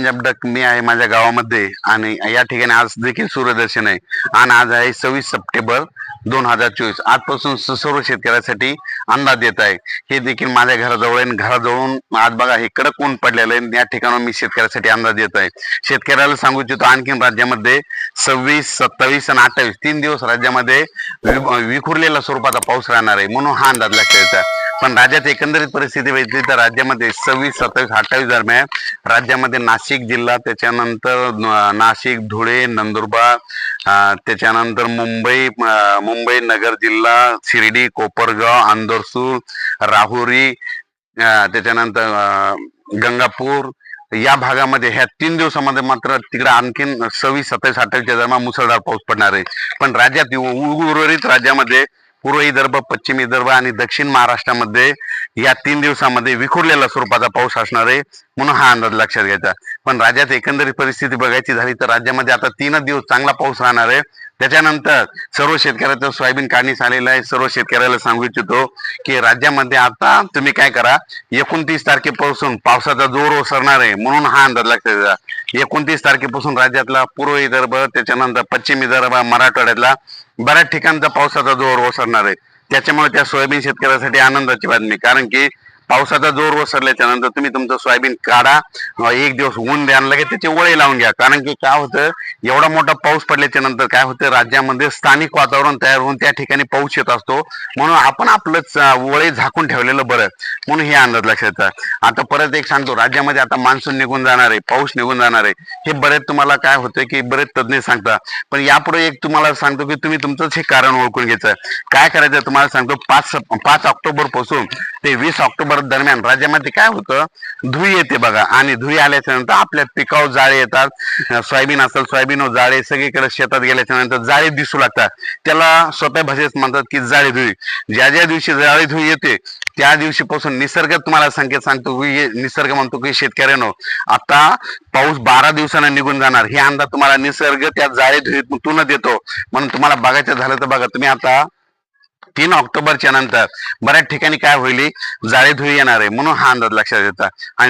Punjab duck मी आहे माझ्या गावामध्ये आणि या ठिकाणी आज देखील सूर्यदर्शन आहे. आणि आज आहे सव्वीस सप्टेंबर दोन हजार चोवीस. आजपासून सर्व शेतकऱ्यासाठी अंदाज येत आहे. हे देखील माझ्या घराजवळ आहे घराजवळून आज बघा हे कडक ऊन पडलेलं आहे. आणि या ठिकाणी मी शेतकऱ्यासाठी अंदाज देत आहे. शेतकऱ्याला सांगू इच्छितो आणखीन राज्यामध्ये सव्वीस सत्तावीस आणि अठ्ठावीस तीन दिवस राज्यामध्ये विखुरलेल्या स्वरूपाचा पाऊस राहणार आहे. म्हणून हा अंदाज लक्षात येतो पण राज्यात एकंदरीत परिस्थिती बघितली तर राज्यामध्ये सव्वीस सत्तावीस अठ्ठावीस दरम्यान राज्यामध्ये नाशिक जिल्हा त्याच्यानंतर नाशिक धुळे नंदुरबार त्याच्यानंतर मुंबई मुंबई नगर जिल्हा शिर्डी कोपरगाव आंदोरसूर राहुरी त्याच्यानंतर गंगापूर या भागामध्ये ह्या तीन दिवसामध्ये मात्र तिकडे आणखीन सव्वीस सत्तावीस अठ्ठावीसच्या दरम्यान मुसळधार पाऊस पडणार आहे. पण राज्यात उ- उर्वरित राज्यामध्ये पूर्व विदर्भ पश्चिम विदर्भ आणि दक्षिण महाराष्ट्रामध्ये या तीन दिवसामध्ये विखुरलेल्या स्वरूपाचा पाऊस असणार आहे म्हणून हा अंदाज लक्षात घ्यायचा. पण राज्यात एकंदरीत परिस्थिती बघायची झाली तर राज्यामध्ये आता तीनच दिवस चांगला पाऊस राहणार आहे. त्याच्यानंतर सर्व शेतकऱ्याचं सोयाबीन काढणीस आलेलं आहे. सर्व शेतकऱ्याला सांगू इच्छितो की राज्यामध्ये आता तुम्ही काय करा एकोणतीस तारखेपासून पावसाचा जोर ओसरणार आहे म्हणून हा अंदाज लक्षात घ्या. एकोणतीस तारखेपासून राज्यातला पूर्व विदर्भ त्याच्यानंतर पश्चिम विदर्भ मराठवाड्यातला बऱ्याच ठिकाणचा पावसाचा जोर ओसरणार आहे. त्याच्यामुळे त्या सोयाबीन शेतकऱ्यासाठी आनंदाची बातमी. कारण की पावसाचा जोर ओसरल्याच्या नंतर तुम्ही तुमचं सोयाबीन काढा. एक दिवस ऊन द्या लगेच त्याचे वळे लावून घ्या. कारण की काय होतं एवढा मोठा पाऊस पडल्याच्या नंतर काय होतं राज्यामध्ये स्थानिक वातावरण तयार होऊन त्या ठिकाणी पाऊस येत असतो. म्हणून आपण आपलंच वळे झाकून ठेवलेलं बरं. म्हणून हे अंदाज लक्षात आता परत एक सांगतो राज्यामध्ये आता मान्सून निघून जाणार आहे पाऊस निघून जाणार आहे. हे बरेच तुम्हाला काय होतं की बरेच तज्ज्ञ सांगता पण यापुढे एक तुम्हाला सांगतो की तुम्ही तुमचंच हे कारण ओळखून घ्यायचं. काय करायचं तुम्हाला सांगतो पाच पाच ऑक्टोबरपासून ते वीस ऑक्टोबर दरम्यान राज्यामध्ये काय होतं? धुई येते बघा. आणि धुई आल्याच्यानंतर आपल्या पिकावर जाळे येतात. सोयाबीन असेल सोयाबीन जाळे सगळीकडे शेतात गेल्याच्यानंतर जाळे दिसू लागतात. त्याला सोप्या भाषेत म्हणतात की जाळी धुई ज्या ज्या दिवशी जाळी धुई येते त्या दिवशीपासून निसर्ग तुम्हाला संकेत सांगतो की निसर्ग म्हणतो की शेतकऱ्यानो आता पाऊस बारा दिवसानं निघून जाणार. हे अंदाज तुम्हाला निसर्ग त्या जाळी धुळीतून देतो. म्हणून तुम्हाला बघायचं झालं तर बघा. तुम्ही आता तीन ऑक्टोबरच्या नंतर बऱ्याच ठिकाणी काय होईल? जाळी धुळी येणार आहे म्हणून हा अंदाज लक्षात येतात आणि